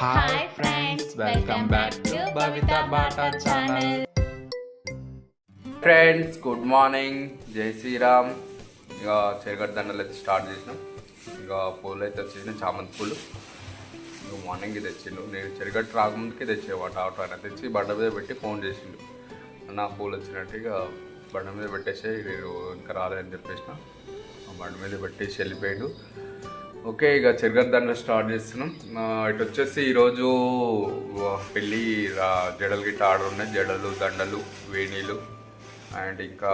Hi friends welcome back to Bata channel friends good morning Jai Shri ఇక చెరగడ్డ దండలు అయితే start చేసినాం. ఇక పూలు అయితే వచ్చేసిన చామంతి పూలు. ఇక మార్నింగ్ తెచ్చిండు. నేను చెరగట్టు రాకముందుకే తెచ్చేవాట ఆటో ఆయన తెచ్చి బండ మీద పెట్టి ఫోన్ చేసిండు. నా పూలు వచ్చినట్టు ఇక బండ మీద పెట్టేసి నేను ఇంకా రాలేదని చెప్పేసిన. ఆ బండ మీద పెట్టేసి వెళ్ళిపోయాడు. ఓకే ఇక చెరగడ్డ దండలు స్టార్ట్ చేస్తున్నాం. ఇటు వచ్చేసి ఈరోజు పెళ్ళి జడలు గిట్ట ఆర్డర్ ఉన్నాయి. జడలు దండలు వేణీలు అండ్ ఇంకా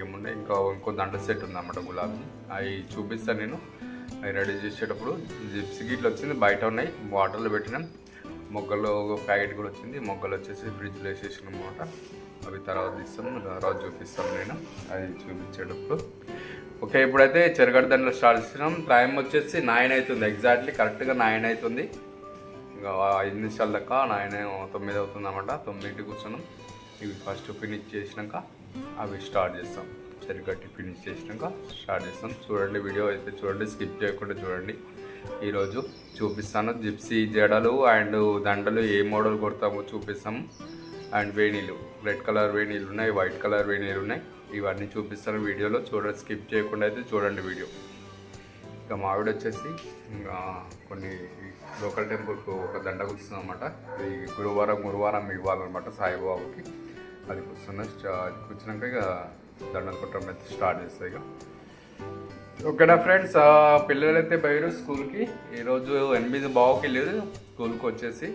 ఏమున్నాయి? ఇంకా ఇంకో దండ సెట్ ఉందన్నమాట గులాబీ. అవి చూపిస్తాను నేను. అవి రెడీ చేసేటప్పుడు జిప్సీ గిట్లు వచ్చింది బయట ఉన్నాయి. వాటర్లో పెట్టినాం. మొగ్గలు ప్యాకెట్ కూడా వచ్చింది. మొగ్గలు వచ్చేసి ఫ్రిడ్జ్లో వేసేసిన అనమాట అవి తర్వాత ఇస్తాం తర్వాత చూపిస్తాను నేను. అది చూపించేటప్పుడు. ఓకే ఇప్పుడైతే చెరగడ్డ దండలు స్టార్ట్ చేసినాం టైం వచ్చేసి నైన్ అవుతుంది. ఎగ్జాక్ట్లీ కరెక్ట్గా నైన్ అవుతుంది. ఇంకా ఐదు నిమిషాల దాకా నైన్ తొమ్మిది అవుతుంది అనమాట తొమ్మిదింటికి కూర్చున్నాం. ఇవి ఫస్ట్ ఫినిష్ చేసినాక అవి స్టార్ట్ చేస్తాం. చెరుగట్టి ఫినిష్ చేసినాక స్టార్ట్ చేస్తాం. చూడండి వీడియో అయితే చూడండి స్కిప్ చేయకుండా చూడండి. ఈరోజు చూపిస్తాను. జిప్సీ జడలు అండ్ దండలు ఏ మోడల్ కొడతామో చూపిస్తాము అండ్ వేణీలు. రెడ్ కలర్ వేణీలు ఉన్నాయి వైట్ కలర్ వేణీలు ఉన్నాయి. ఇవన్నీ చూపిస్తాను వీడియోలో. చూడండి స్కిప్ చేయకుండా అయితే చూడండి వీడియో. ఇక మావిడ వచ్చేసి ఇంకా కొన్ని లోకల్ టెంపుల్కు ఒక దండ కూర్చుంది అనమాట ఇది గురువారం గురువారం ఇవ్వాలన్నమాట సాయిబాబాకి. అది కూర్చున్న అది కూర్చున్నాక ఇక దండలు కొట్టడం అయితే స్టార్ట్ చేస్తాయి ఇక. ఓకేనా ఫ్రెండ్స్ పిల్లలైతే అయితే పోయారు స్కూల్కి ఈరోజు ఎనిమిది బావుకి వెళ్ళేది స్కూల్కి వచ్చేసి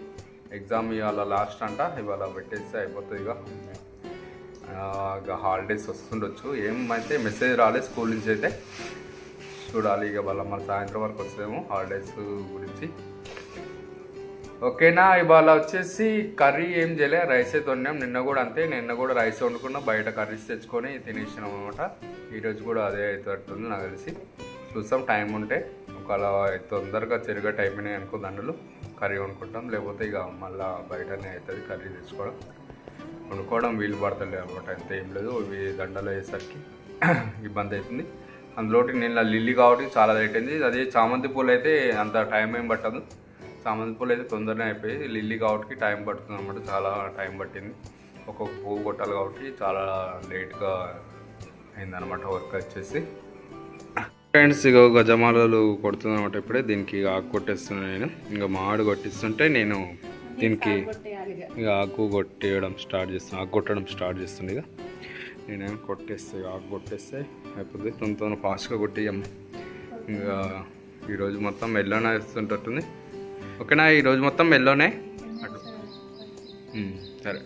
ఎగ్జామ్ ఇవాళ లాస్ట్ అంట. ఇవాళ పెట్టేస్తే అయిపోతుంది ఇక. ఇక హాలిడేస్ వస్తుండొచ్చు. ఏమైతే మెసేజ్ రాలేదు స్కూల్ నుంచి అయితే చూడాలి. ఇక వాళ్ళ మన సాయంత్రం వరకు వస్తేమో హాలిడేస్ గురించి. ఓకేనా? ఇవాళ వచ్చేసి కర్రీ ఏం చేయలే. రైస్ అయితే వండాం నిన్న కూడా అంతే. నిన్న కూడా రైస్ వండుకున్నాం. బయట కర్రీస్ తెచ్చుకొని తినేసినాం అనమాట ఈరోజు కూడా అదే అవుతుంది నాకు తెలిసి. చూస్తాం. టైం ఉంటే ఒకవేళ తొందరగా చెరుగా టైం అయినాయి అనుకో దండలు కర్రీ వండుకుంటాం. లేకపోతే ఇక మళ్ళీ బయటనే అవుతుంది కర్రీ తెచ్చుకోవడం. వండుకోవడం వీలు పడతలేదు అనమాట. అంత ఏం లేదు ఇవి దండలు అయ్యేసరికి ఇబ్బంది అవుతుంది. అందులోటి నిన్న లిల్లీ కాబట్టి చాలా లేట్ అయింది. అదే చామంతి పూలు అయితే అంత టైం ఏం పట్టదు. చామంతి పూలు అయితే తొందరనే అయిపోయి లిల్లీ కాబట్టి టైం పడుతుంది అనమాట. చాలా టైం పట్టింది. ఒక్కొక్క పువ్వు కొట్టాలి కాబట్టి చాలా లేట్గా అయిందనమాట వర్క్ వచ్చేసి. ఫ్రెండ్స్ ఇక గజమాలలు కొడుతుంది అనమాట ఇప్పుడే. దీనికి ఆకు కొట్టేస్తున్నాను నేను. ఇంకా మామిడి కొట్టిస్తుంటే నేను దీనికి ఇక. ఆకు కొట్టేయడం స్టార్ట్ చేస్తాను ఆకు కొట్టడం స్టార్ట్ చేస్తుంది ఇక. నేనేం కొట్టేస్తే ఇక ఆకు కొట్టేస్తే అయిపోతుంది తొందర తొందర ఫాస్ట్గా కొట్టేయం. ఇంకా ఈరోజు మొత్తం మెల్లోనే వేస్తుంటుంది ఓకేనా? ఈరోజు మొత్తం మెల్లోనే అటు సరే.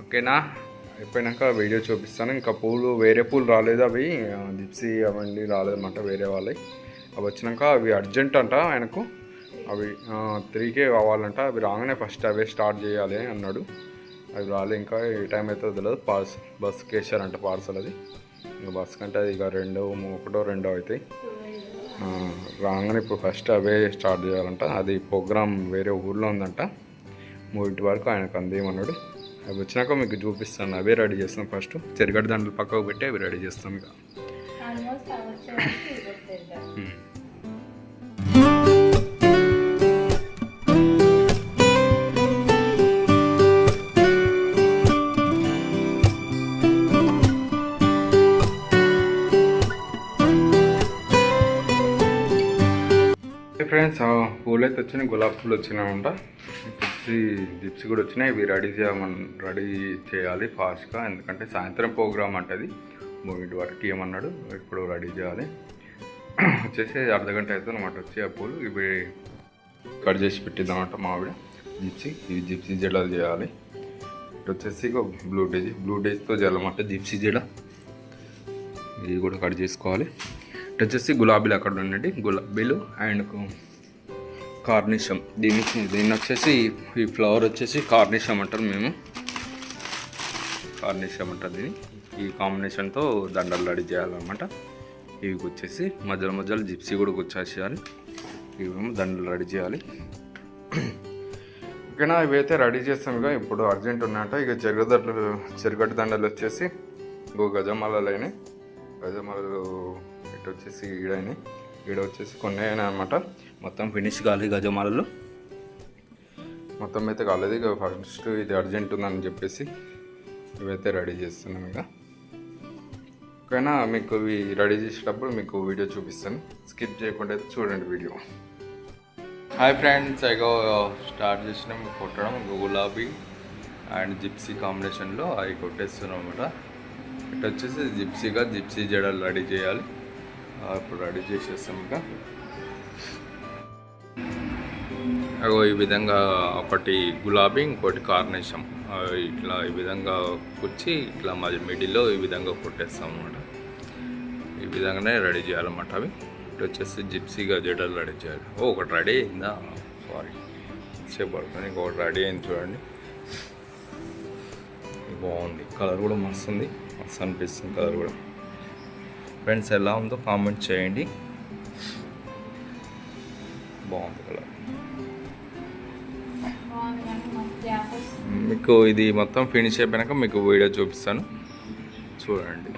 ఓకేనా? అయిపోయినాక వీడియో చూపిస్తాను. ఇంకా పూలు వేరే పూలు రాలేదు అవి. జిప్సీ అవన్నీ రాలేదన్నమాట వేరే వాళ్ళవి. అవి వచ్చినాక అవి అర్జెంట్ అంట ఆయనకు. అవి త్రీకే కావాలంట. అవి రాగానే ఫస్ట్ అవే స్టార్ట్ చేయాలి అన్నాడు. అవి రాలే ఇంకా ఏ టైం అవుతుందో తెలియదు పార్స్ బస్కి వేసారంట పార్సల్ అది. ఇంకా బస్ కంటే అది ఇక రెండో ఒకటో రెండో అవుతాయి. రాగానే ఇప్పుడు ఫస్ట్ అవే స్టార్ట్ చేయాలంట. అది ప్రోగ్రామ్ వేరే ఊర్లో ఉందంట. మూడింటి వరకు ఆయనకు అందేమన్నాడు అవి వచ్చినాక మీకు చూపిస్తాను. అవే రెడీ చేస్తాం ఫస్ట్ చెరగడ్డ దండలు పక్కకు పెట్టి అవి రెడీ చేస్తాం ఇక. ఫ్రెండ్స్ పూలు అయితే వచ్చినాయి గులాబీ పూలు వచ్చినాయంట. జిప్సీ జిప్సీ కూడా వచ్చినాయి. ఇవి రెడీ చేయమని రెడీ చేయాలి ఫాస్ట్గా. ఎందుకంటే సాయంత్రం ప్రోగ్రామ్ అంటది మూడింటి వరకు ఏమన్నాడు ఇప్పుడు రెడీ చేయాలి. వచ్చేసి అర్ధ గంట అవుతుంది అనమాట వచ్చి ఆ పూలు. ఇవి కట్ చేసి పెట్టిద్దామంట మావిడ జిప్సీ ఇవి జిప్సీ జడలు చేయాలి. ఇటు వచ్చేసి ఇగో బ్లూ డేజ్. బ్లూ డేజ్తో చేయాలన్నమాట జిప్సీ జడ. ఇది కూడా కట్ చేసుకోవాలి. ఇటు వచ్చేసి గులాబీలు అక్కడ ఉండండి. గులాబీలు అండ్ కార్నిషం. దీనికి దీన్ని వచ్చేసి ఈ ఫ్లవర్ వచ్చేసి కార్నిషం అంటారు మేము. కార్నిషం అంటారు దీన్ని. ఈ కాంబినేషన్తో దండలు రెడీ చేయాలన్నమాట. ఇవి వచ్చేసి మధ్యలో మధ్యలో జిప్సీ కూడా గుచ్చేసేయాలి ఇవేమో దండలు రెడీ చేయాలి. ఓకేనా? ఇవైతే రెడీ చేస్తాం ఇక. ఇప్పుడు అర్జెంట్ ఉన్నాయంట. ఇక చెరుగడ్డలు చెరుగడ్డ దండలు వచ్చేసి ఇంకో గజమాలలు అయినాయి. గజమాలలు ఇటు వచ్చేసి ఈడైనాయి. ఈడ వచ్చేసి కొన్ని అయినాయి అనమాట మొత్తం ఫినిష్ కాలేదు గజమాలలో మొత్తం అయితే కాలేదు ఇక ఫస్ట్ ఇది అర్జెంట్ ఉందని చెప్పేసి ఇవైతే రెడీ చేస్తున్నాం ఇక. ఓకేనా మీకు ఇవి రెడీ చేసేటప్పుడు మీకు వీడియో చూపిస్తాను. స్కిప్ చేయకుండా అయితే చూడండి వీడియో. హాయ్ ఫ్రెండ్స్ ఇగో స్టార్ట్ చేసినాం కొట్టడం గులాబీ అండ్ జిప్సీ కాంబినేషన్లో అవి కొట్టేస్తున్నాం అనమాట ఇటు వచ్చేసి జిప్సీగా జిప్సీ జడలు రెడీ చేయాలి. ఆ, ఇప్పుడు రెడీ చేసేస్తాం ఇంకా. అగో ఈ విధంగా ఒకటి గులాబీ ఇంకోటి కార్నేషన్ ఇట్లా ఈ విధంగా కుచ్చి ఇట్లా మాది మిడిల్లో ఈ విధంగా కొట్టేస్తాం అనమాట ఈ విధంగానే రెడీ చేయాలన్నమాట అవి. ఇటు వచ్చేసి జిప్సీగా జడలు రెడీ చేయాలి. ఓ ఒకటి రెడీ అయిందా? సారీ సేపు పడుతుంది. ఇంకొకటి రెడీ అయింది చూడండి. బాగుంది. కలర్ కూడా మస్తు ఉంది మస్తు అనిపిస్తుంది కలర్ కూడా. ఫ్రెండ్స్ ఎలా ఉందో కామెంట్ చేయండి. బాగుంది కలర్. మీకు ఇది మొత్తం ఫినిష్ అయిపోయాక మీకు వీడియో చూపిస్తాను. చూడండి.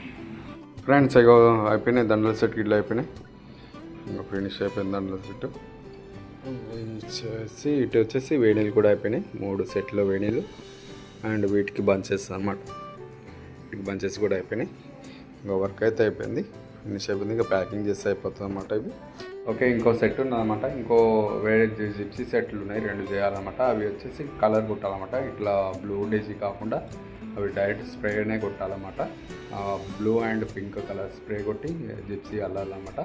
ఫ్రెండ్స్ ఇగో అయిపోయినాయి దండల సెట్ ఇట్లా అయిపోయినాయి. ఇంకా ఫినిష్ అయిపోయింది దండల సెట్ వచ్చేసి ఇటు వచ్చేసి వేణీలు కూడా అయిపోయినాయి. మూడు సెట్లు వేణీలు అండ్ వీటికి బంచెస్ అనమాట వీటికి బంచెస్ కూడా అయిపోయినాయి. ఇంకా వర్క్ అయితే అయిపోయింది. ఫినిష్ అయిపోయింది ఇంకా ప్యాకింగ్ చేస్తే అయిపోతుంది అనమాట ఇవి. ఓకే ఇంకో సెట్ ఉందన్నమాట. ఇంకో వేరే జిప్సీ సెట్లు ఉన్నాయి రెండు చేయాలన్నమాట. అవి వచ్చేసి కలర్ కొట్టాలన్నమాట. ఇట్లా బ్లూ డేజీ కాకుండా అవి డైరెక్ట్ స్ప్రేనే కొట్టాలన్నమాట. Blue and pink colour spray కొట్టి జిప్సీ అల్లాలన్నమాట.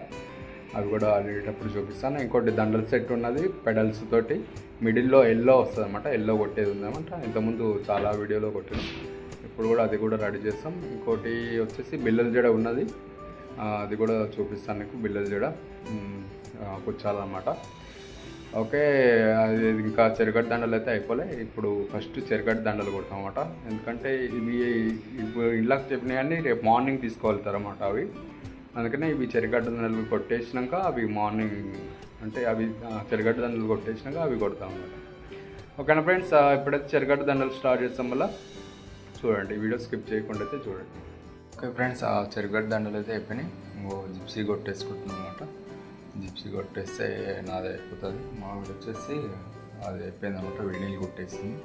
అవి కూడా అడిగేటప్పుడు చూపిస్తాను. ఇంకోటి దండల సెట్ ఉన్నది పెడల్స్ తోటి మిడిల్లో ఎల్లో వస్తుంది అనమాట ఎల్లో కొట్టేది ఉందన్నమాట. ఇంతకుముందు చాలా వీడియోలో కొట్టాను. ఇప్పుడు కూడా అది కూడా రెడీ చేస్తాం. ఇంకోటి వచ్చేసి బిల్లల జడ ఉన్నది. అది కూడా చూపిస్తాను నీకు విలేజ్ కూడా. ఉమ్, ఓకే అది ఇంకా చెరగడ్డ దండలు అయితే అయిపోలే. ఇప్పుడు ఫస్ట్ చెరగడ్డ దండలు కొడతాం అనమాట ఎందుకంటే ఇవి ఇప్పుడు ఇళ్ళకి చెప్పినవన్నీ రేపు మార్నింగ్ తీసుకువెళ్తారన్నమాట అవి. అందుకనే ఇవి చెరగడ్డ దండలు కొట్టేసినాక అవి మార్నింగ్ అంటే అవి చెరగడ్డ దండలు కొట్టేసినాక అవి కొడతాం అన్నమాట ఓకేనా ఫ్రెండ్స్? ఇప్పుడైతే చెరగడ్డ దండలు స్టార్ట్ చేస్తాం వల్ల చూడండి వీడియో స్కిప్ చేయకుండా అయితే చూడండి. ఓకే ఫ్రెండ్స్ ఆ చెరుగడ్డ దండలు అయితే అయిపోయినాయి. ఇంకో జిప్సీ కొట్టేసుకుంటున్నాం అనమాట జిప్సీ కొట్టేస్తే నాది అయిపోతుంది. మామిడి వచ్చేసి అది అయిపోయింది అనమాట వేణీలు కొట్టేసింది.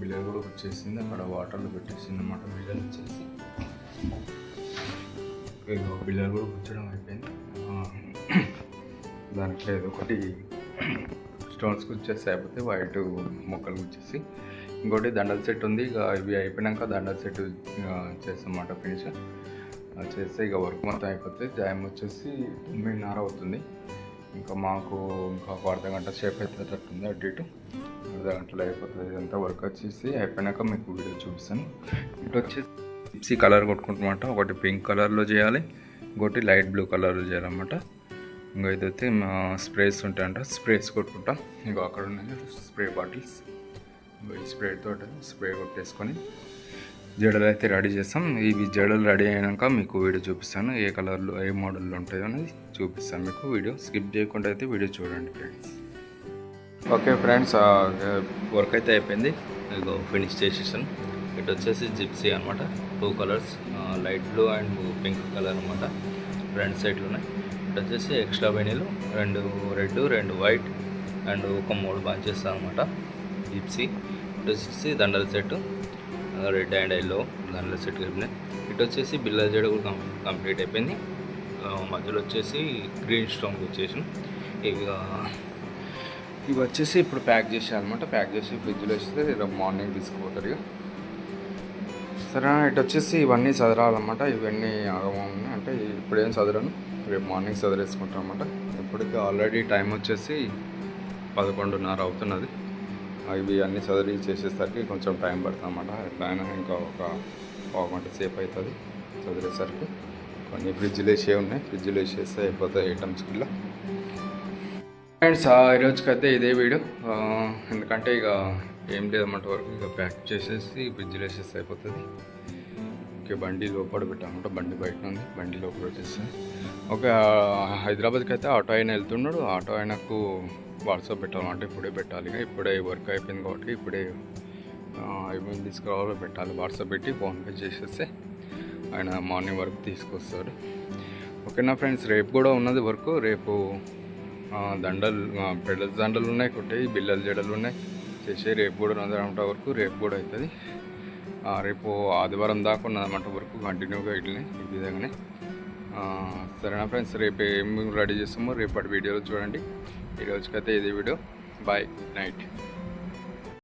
బిల్లలు కూడా వచ్చేసింది. అక్కడ వాటర్లో పెట్టేసింది అనమాట బిల్లలు వచ్చేసి. బిల్లలు కూడా కూర్చోడం అయిపోయింది. దాంట్లో ఏదో ఒకటి స్టోన్స్ వచ్చేసి అయిపోతే వైట్ మొక్కలు వచ్చేసి ఇంకోటి దండల సెట్ ఉంది. ఇక ఇవి అయిపోయినాక దండల సెట్ చేస్తామన్నమాట ఫినిష్. చేస్తే ఇక వర్క్ మొత్తం అయిపోతే టైం వచ్చేసి తొమ్మిదిన్నర అవుతుంది. ఇంకా మాకు ఇంకా ఒక అర్ధ గంట సేపు అవుతుంటుంది అటు ఇటు. అర్ధ గంటలో అయిపోతుంది. ఇదంతా వర్క్ వచ్చేసి అయిపోయినాక మీకు వీడియో చూపిస్తాను. ఇటు వచ్చేసి జిప్సీ కలర్ కొట్టుకుంటామంట ఒకటి పింక్ కలర్లో చేయాలి ఇంకోటి లైట్ బ్లూ కలర్లో చేయాలన్నమాట. ఇంకా ఇదైతే మా స్ప్రేస్ ఉంటాయంట. స్ప్రేస్ కొట్టుకుంటాం. ఇంకా అక్కడ ఉన్నాయి స్ప్రే బాటిల్స్. స్ప్రే తోటి స్ప్రే కొట్టేసుకొని జడలు అయితే రెడీ చేస్తాం. ఇవి జడలు రెడీ అయినాక మీకు వీడియో చూపిస్తాను. ఏ కలర్లో ఏ మోడల్లో ఉంటాయో అనేది చూపిస్తాను మీకు వీడియో. స్కిప్ చేయకుండా అయితే వీడియో చూడండి ఫ్రెండ్స్. ఓకే ఫ్రెండ్స్ వర్క్ అయితే అయిపోయింది. ఇదిగో ఫినిష్ చేసేసాను. ఇటు వచ్చేసి జిప్సీ అనమాట two colours light blue and pink colour అనమాట రెండు సైడ్లు ఉన్నాయి. ఇటు వచ్చేసి ఎక్స్ట్రా వెనీలు రెండు రెడ్ రెండు వైట్ అండ్ ఒక మూడు బంచెస్ అనమాట జిప్సీ. ఇటు వచ్చేసి దండల సెట్ రెడ్ అండ్ ఎల్లో దండల సెట్ కలిపినాయి. ఇటు వచ్చేసి బిల్లా జడ కూడా కంప్లీట్ అయిపోయింది. మధ్యలో వచ్చేసి గ్రీన్ స్టోన్ వచ్చేసి ఇవి ఇవి వచ్చేసి ఇప్పుడు ప్యాక్ చేసేయాలన్నమాట. ప్యాక్ చేసి ఫ్రిడ్జ్లో వేస్తే రేపు మార్నింగ్ తీసుకుపోతారు ఇక. సరే ఇటు వచ్చేసి ఇవన్నీ చదరాలన్నమాట. ఇవన్నీ ఆగమా ఉన్నాయి అంటే ఇప్పుడు ఏం చదరను? రేపు మార్నింగ్ చదివేసుకుంటాం అనమాట ఇప్పటికి ఆల్రెడీ టైం వచ్చేసి పదకొండున్నర అవుతున్నది. అవి అన్నీ చదివి చేసేసరికి కొంచెం టైం పడుతుంది అనమాట ఎట్లయినా ఇంకా ఒక పావు గంట సేపు అవుతుంది చదివేసరికి. కొన్ని ఫ్రిడ్జ్లు వేసే ఉన్నాయి. ఫ్రిడ్జ్లో వేసేస్తే అయిపోతాయి ఐటమ్స్ కిలో ఫ్రెండ్స్ ఈ రోజుకైతే ఇదే వీడియో. ఎందుకంటే ఇక ఏం లేదన్నమాట వరకు ఇక ప్యాక్ చేసేసి ఫ్రిడ్జ్లు వేసేస్తే అయిపోతుంది. ఓకే బండి లోపల పెట్టామంట బండి బయట ఉంది. బండి లోపల వచ్చేసి ఓకే హైదరాబాద్కి అయితే ఆటో ఆయన వెళ్తున్నాడు. ఆటో ఆయనకు వాట్సాప్ పెట్టాలంటే ఇప్పుడే పెట్టాలి. ఇప్పుడే వర్క్ అయిపోయింది కాబట్టి ఇప్పుడే ఏమేమి తీసుకురావాలో పెట్టాలి. వాట్సాప్ పెట్టి ఫోన్పే చేసేస్తే ఆయన మార్నింగ్ వరకు తీసుకొస్తాడు. ఓకేనా ఫ్రెండ్స్? రేపు కూడా ఉన్నది వరకు. రేపు దండలు ఆ, పెడల దండలు ఉన్నాయి కొట్టే బిల్లల జడలు ఉన్నాయి. చేసే రేపు కూడా ఉన్నదన్నమాట వరకు. రేపు కూడా అవుతుంది. రేపు ఆదివారం దాకా ఉన్నదన్నమాట వరకు. కంటిన్యూగా ఇట్లనే ఈ విధంగానే. సరేనా ఫ్రెండ్స్? రేపు ఏం రెడీ చేస్తామో రేపటి వీడియోలో చూడండి. ఈ ఇది వీడియో బాయ్ నైట్.